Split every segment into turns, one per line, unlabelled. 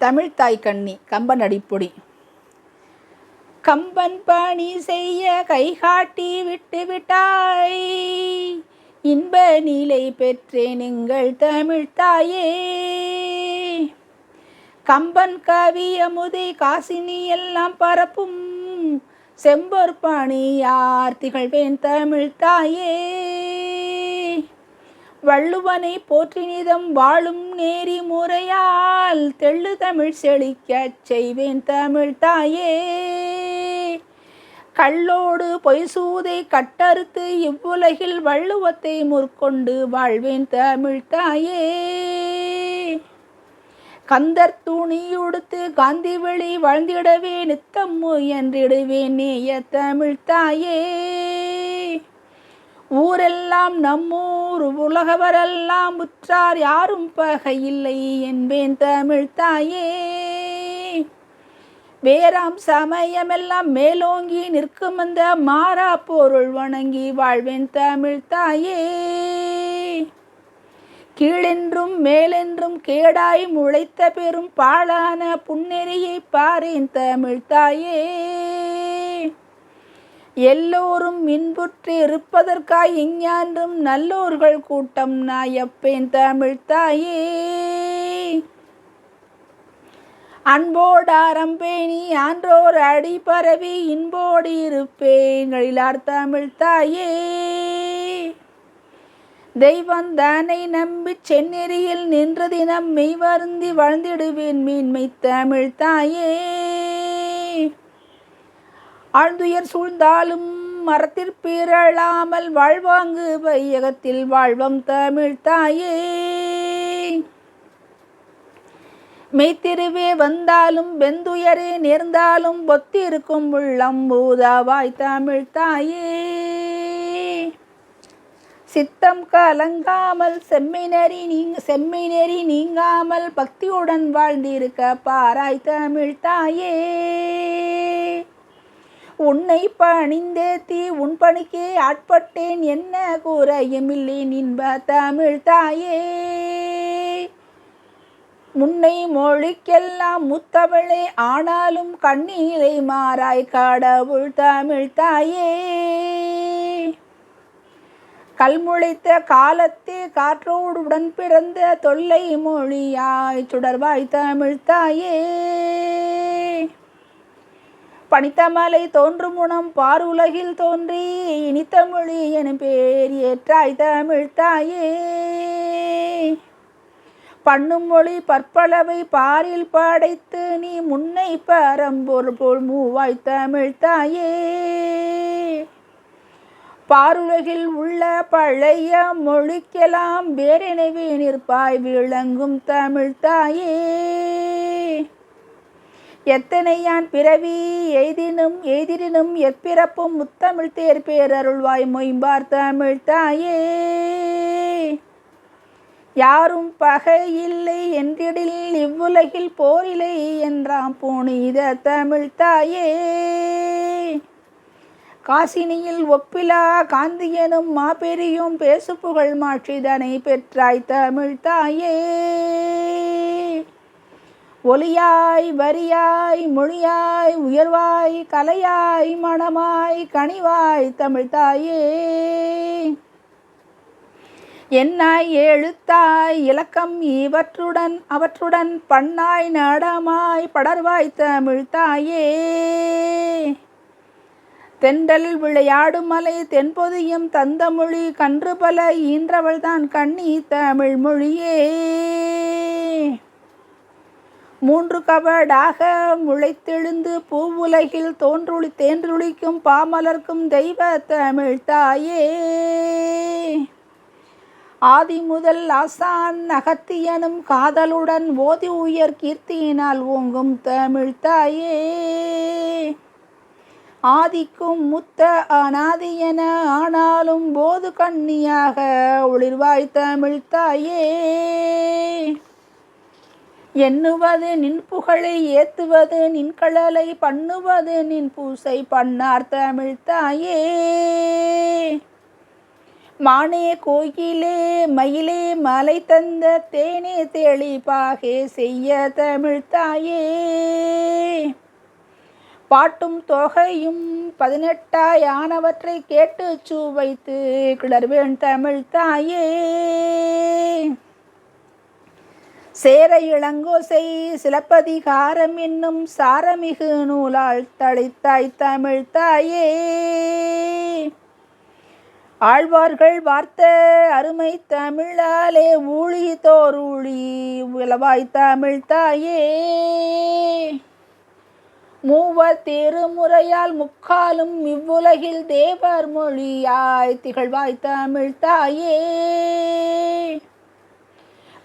தமிழ்த்தாய் கண்ணி கம்பன் அடிப்பொடி. கம்பன் பணி செய்ய கைகாட்டி விட்டு விட்டாய். இன்ப நிலை பெற்றேன் எங்கள் தமிழ்தாயே கம்பன் கவி அமுதை காசினி எல்லாம் பரப்பும். செம்பொற் பணியார் திகழ்வேன் தமிழ்தாயே வள்ளுவனை போற்றினிதம் வாழும் நேரி முறையால் தெள்ளு தமிழ் செழிக்கச் செய்வேன் தமிழ் தாயே. பொய் பொய்சூதை கட்டறுத்து இவ்வுலகில் வள்ளுவத்தை முற்கொண்டு வாழ்வேன் தமிழ் தாயே. கந்தர் துணியுடுத்து காந்தி வெளி வாழ்ந்திடவே நித்தம் என்றிடுவேன் நேய தமிழ் தாயே. ஊரெல்லாம் நம்மூர் உலகவரெல்லாம் உற்றார் யாரும் பகையில்லை என்பேன் தமிழ் தாயே. வேறாம் சமயமெல்லாம் மேலோங்கி நிற்கும் அந்த மாறா பொருள் வணங்கி வாழ்வேன் தமிழ் தாயே. கீழென்றும் மேலென்றும் கேடாய் முளைத்த பெரும் பாழான புன்னெறியை பாரேன் தமிழ் தாயே. எல்லோரும் இன்புற்று இருப்பதற்காய் இஞ்ஞான்றும் நல்லோர்கள் கூட்டம் நாயப்பேன் தமிழ் தாயே. அன்போடு ஆரம்பேணி ஆன்றோர் அடி பரவி இன்போடு இருப்பேன் எழிலார் தமிழ் தாயே. தெய்வம் தானை நம்பி செந்நெறியில் நின்ற தினம் மெய் வருந்தி வாழ்ந்திடுவேன் மீன்மை தமிழ் தாயே. ஆழ்ந்துயர் சூழ்ந்தாலும் மரத்திற்பீரளாமல் வாழ்வாங்கு வையகத்தில் வாழ்வம் தமிழ் தாயே. மெய்த்திருவே வந்தாலும் வெந்துயரே நேர்ந்தாலும் ஒத்திருக்கும் உள்ளம் பூதாவாய் தமிழ் தாயே. சித்தம் கலங்காமல் செம்மினறி நீங்க செம்மினறி நீங்காமல் பக்தியுடன் வாழ்ந்திருக்க பாராய் தமிழ் தாயே. உன்னை பணிந்தேத்தி உன் பணிக்கே ஆட்பட்டேன் என்ன கூறையுமில்லேன் இன்ப தமிழ் தாயே. முன்னை மொழிக்கெல்லாம் முத்தமிழே ஆனாலும் கண்ணீரை மாறாய் கடவுள் தமிழ் தாயே. கல்முளைத்த காலத்தே காற்றோடு உடன் பிறந்த தொல்லை மொழியாய் சுடர்வாய் தமிழ் தாயே. பனித்தமலை தோன்றும் முனம் பாருலகில் தோன்றி இனித்தமொழி எனும் பேர் ஏற்றாய் தமிழ் தாயே. பண்ணும் மொழி பற்பளவை பாரில் படைத்து நீ முன்னை பரம்பொருள் போல் மூவாய் தமிழ் தாயே. பாருலகில் உள்ள பழைய மொழிக்கெல்லாம் வேறெனவே நிற்பாய் விளங்கும் தமிழ் தாயே. எத்தனையான் பிறவி எய்தினும் எய்திரினும் எப்பிறப்பும் முத்தமிழ் தேர் பேரருள்வாய் மொயம்பார் தமிழ் தாயே. யாரும் பகை இல்லை என்றிடில் இவ்வுலகில் போரில்லை என்றாம் புனித தமிழ் தாயே. காசினியில் ஒப்பிலா காந்தியனும் மாபெரியும் பேசு புகழ் மாற்றிதனை பெற்றாய் தமிழ் தாயே. ஒலியாய் வரியாய் மொழியாய் உயர்வாய் கலையாய் மணமாய் கனிவாய் தமிழ்தாயே. என்னாய் எழுத்தாய் இலக்கம் இவற்றுடன் அவற்றுடன் பண்ணாய் நடமாய் படர்வாய் தமிழ்தாயே. தென்றல் விளையாடும் மலை தென்பொதியும் தந்தமொழி கன்று பல ஈன்றவள்தான் கண்ணி தமிழ் மொழியே மூன்று கவடாக முளைத்தெழுந்து பூவுலகில் தோன்றுளி தேன்றொழிக்கும் பாமலர்க்கும் தெய்வ தமிழ் தாயே. ஆதி முதல் ஆசான் அகத்தியனும் காதலுடன் ஓதி உயர் கீர்த்தியினால் ஓங்கும் தமிழ் தாயே. ஆதிக்கும் முத்த அனாதியன ஆனாலும் போது கண்ணியாக ஒளிர்வாய் தமிழ் தாயே. எண்ணுவது நின் புகழை ஏத்துவது நின் கழலை பண்ணுவது நின் பூசை பண்ணார் தமிழ் தாயே. மானே கோயிலே மயிலே மலை தந்த தேனே தெளிப்பாகே செய்ய தமிழ் தாயே. பாட்டும் தொகையும் பதினெட்டாயானவற்றை கேட்டு சுவைத்து கிளர்வேன் தமிழ் தாயே. சேர இளங்கோசை சிலப்பதிகாரம் என்னும் சாரமிகு நூலால் தழைத்தாய் தமிழ் தாயே. ஆழ்வார்கள் வார்த்த அருமை தமிழாலே ஊழி தோருளி உலவாய் தமிழ் தாயே. மூவர் திருமுறையால் முக்காலும் இவ்வுலகில் தேவர் மொழியாய் திகழ்வாய் தமிழ் தாயே.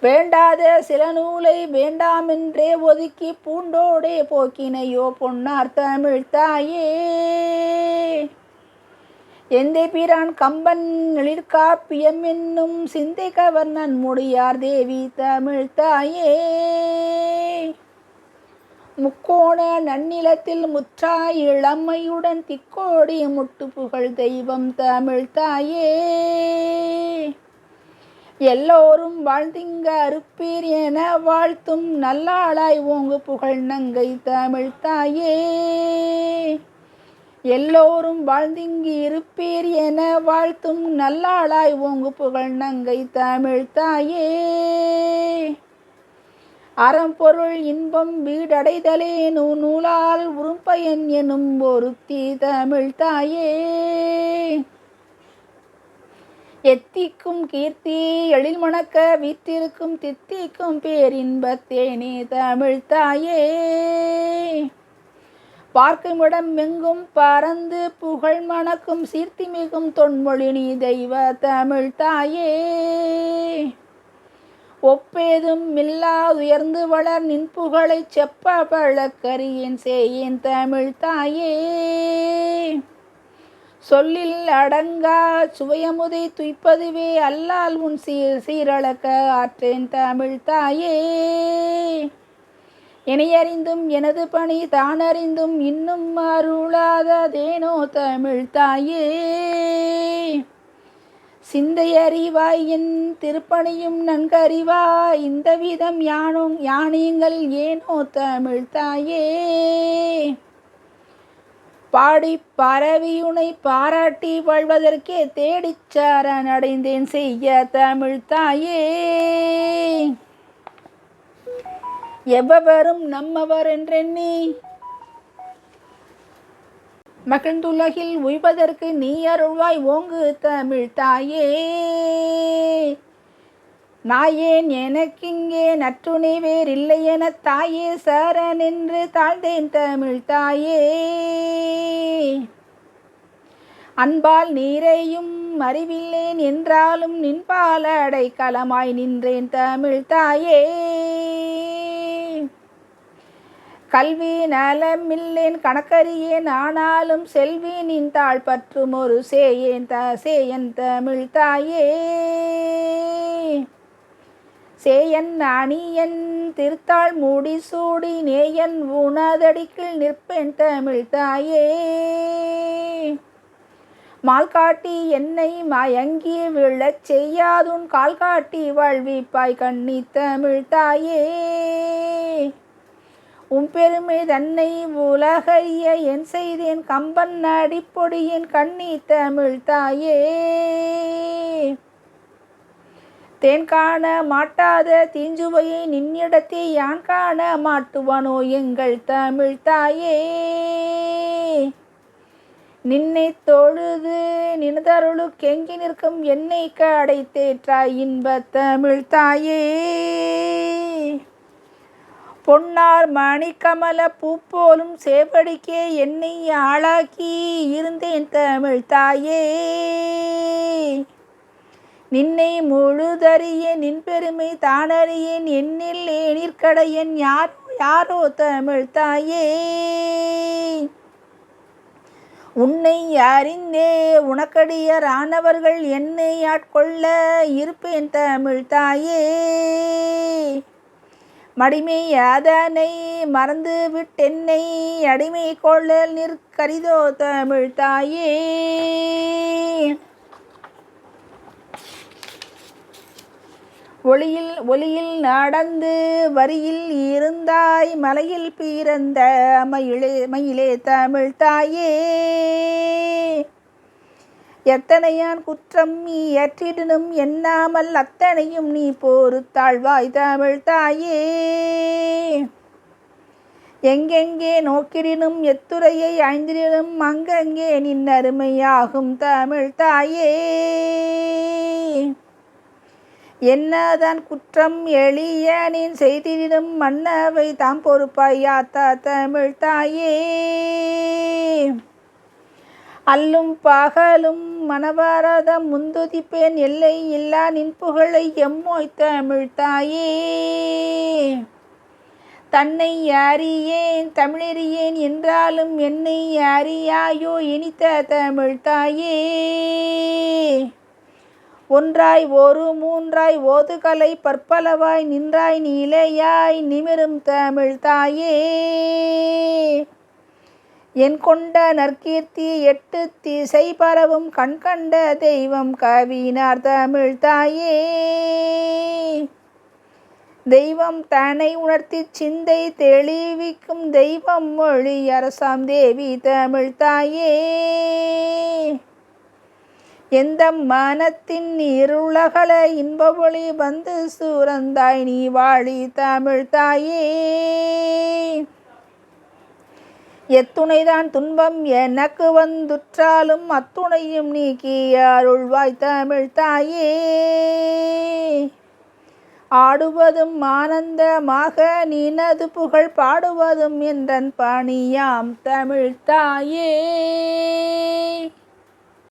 வேண்டாத சில நூலை வேண்டாமென்றே ஒதுக்கி பூண்டோடே போக்கினையோ பொன்னார் தமிழ் தாயே. எந்தை பிரான் கம்பன் எழிற்காப்பியம் என்னும் சிந்தை கவர்ணன் முடியார் தேவி தமிழ் தாயே. முக்கோண நன்னிலத்தில் முற்றாய் இளமையுடன் திக்கோடி முட்டு புகழ் தெய்வம் தமிழ் தாயே. எல்லோரும் வாழ்ந்திங்க அறுப்பீர் என வாழ்த்தும் நல்லாளாய் ஓங்கு புகழ் நங்கை தமிழ் தாயே. எல்லோரும் வாழ்ந்திங்கு இருப்பீர் என வாழ்த்தும் நல்லாளாய் ஓங்கு புகழ் நங்கை தமிழ் தாயே. அறம்பொருள் இன்பம் வீடடைதலே நூ நூலால் உரும்பயன் எனும் ஒருத்தி தமிழ் தாயே. எத்திக்கும் கீர்த்தி எழில் மணக்க வீற்றிருக்கும் தித்திக்கும் பேரின்பத்தேனே தமிழ் தாயே. பார்க்குமிடம் எங்கும் பறந்து புகழ் மணக்கும் சீர்த்தி மிகும் தொன்மொழி நீ தெய்வ தமிழ் தாயே. ஒப்பேதும் இல்லா உயர்ந்து வளர் நின் புகழை செப்ப பழக்கரியின் சேயேன் தமிழ் தாயே. சொல்லில் அடங்கா சுவையமுதை துய்ப்பதுவே அல்லால் உன் சீர் சீரழக்க ஆற்றேன் தமிழ் தாயே. இணையறிந்தும் எனது பணி தானறிந்தும் இன்னும் அருளாததேனோ தமிழ் தாயே. சிந்தையறிவாய் என் திருப்பணியும் நன்கறிவா இந்த விதம் யானும் யானியங்கள் ஏனோ தமிழ் தாயே. பாடி பரவியுனை பாராட்டி வாழ்வதற்கே தேடிச்சாரன் அடைந்தேன் செய்ய தமிழ் தாயே. எவ்வவரும் நம்மவர் என்றெண்ணி? மகிழ்ந்துலகில் உய்வதற்கு நீ அருள்வாய் ஓங்கு தமிழ் தாயே. நாயேன் எனக்கிங்கே நற்றுணை வேறில்லை என தாயே சரண் என்று தாழ்ந்தேன் தமிழ் தாயே. அன்பால் நீரையும் அறிவில்லேன் என்றாலும் நின்பால் அடைக்கலமாய் நின்றேன் தமிழ் தாயே. கல்வி நலமில்லேன் கணக்கறியேன் ஆனாலும் செல்வி நின் தாழ் பற்றும் ஒரு சேயேன் த சேயன் தமிழ் தாயே. சேயன் அணியன் திருத்தாள் மூடி சூடி நேயன் உணதடிக்கில் நிற்பேன் தமிழ் தாயே. மால் காட்டி என்னை மயங்கி விழச் செய்யாதுன் கால் காட்டி வாழ்விப்பாய் கண்ணி தமிழ் தாயே. உன் பெருமை தன்னை உலகறிய என் செய்தேன் கம்பன் அடிப்பொடியின் கண்ணி தமிழ் தாயே. தேன் காண மாட்டாத தீஞ்சுவையை நின்னிடத்தே யான் காண மாட்டுவனோ எங்கள் தமிழ் தாயே? நின்னை தொழுது நினதருளு கெங்கி நிற்கும் என்னை கடை தேற்றா இன்ப தமிழ் தாயே? பொன்னார் மணிக்கமல பூ போலும் சேவடிக்கே என்னை ஆளாக்கி இருந்தேன் தமிழ் தாயே? நின்னை முழுதறியேன் நின் பெருமை தானறியேன் என்னில் ஏனிற்கடையன் யார் யாரோ தமிழ் தாயே. உன்னை அறிந்தே உனக்கடியர் ஆனவர்கள் என்னை ஆட்கொள்ள இருப்பேன் தமிழ் தாயே. மடிமை அதனை மறந்து விட்டென்னை அடிமை கொள்ள நிற்கரிதோ தமிழ் தாயே. ஒளியில் ஒளியில் நடந்து வரியில் இருந்தாய் மலையில் பிறந்த மயிலே மயிலே தமிழ் தாயே. எத்தனையான் குற்றம் நீ ஏற்றிடனும் எண்ணாமல் அத்தனையும் நீ பொறுத்தாழ்வாய் தமிழ் தாயே. எங்கெங்கே நோக்கிடினும் எத்துறையை ஐந்திரினும் அங்கங்கே நின் அருமையாகும் தமிழ் தாயே. என்னதான் குற்றம் எளிய நின் செய்திடும் மன்னவை தாம் பொறுப்பாயாத்தா தமிழ் தாயே. அல்லும் பகலும் மனவாரதம் முந்துதிப்பேன் எல்லை இல்லா நின் புகழை எம்மோய் தமிழ் தாயே. தன்னை அறியேன் தமிழறியேன் என்றாலும் என்னை அறியாயோ இனித்த தமிழ் தாயே. ஒன்றாய் ஒரு மூன்றாய் ஓதுகலை பற்பலவாய் நின்றாய் நீலையாய் நிமிரும் தமிழ் தாயே. என் கொண்ட நற்கீர்த்தி எட்டு திசை பரவும் கண் கண்ட தெய்வம் கவினார் தமிழ் தாயே. தெய்வம் தன்னை உணர்த்தி சிந்தை தெளிவிக்கும் தெய்வம் மொழி அரசாம் தேவி தமிழ் தாயே. எந்த மனத்தின் இருளகல இன்ப ஒளி வந்து சூரந்தாய் நீ வாழி தமிழ் தாயே. எத்துணைதான் துன்பம் எனக்கு வந்துற்றாலும் அத்துணையும் நீக்கி அருள்வாய் தமிழ் தாயே. ஆடுவதும் ஆனந்தமாக நினது புகழ் பாடுவதும் என்றன் பணியாம் தமிழ் தாயே.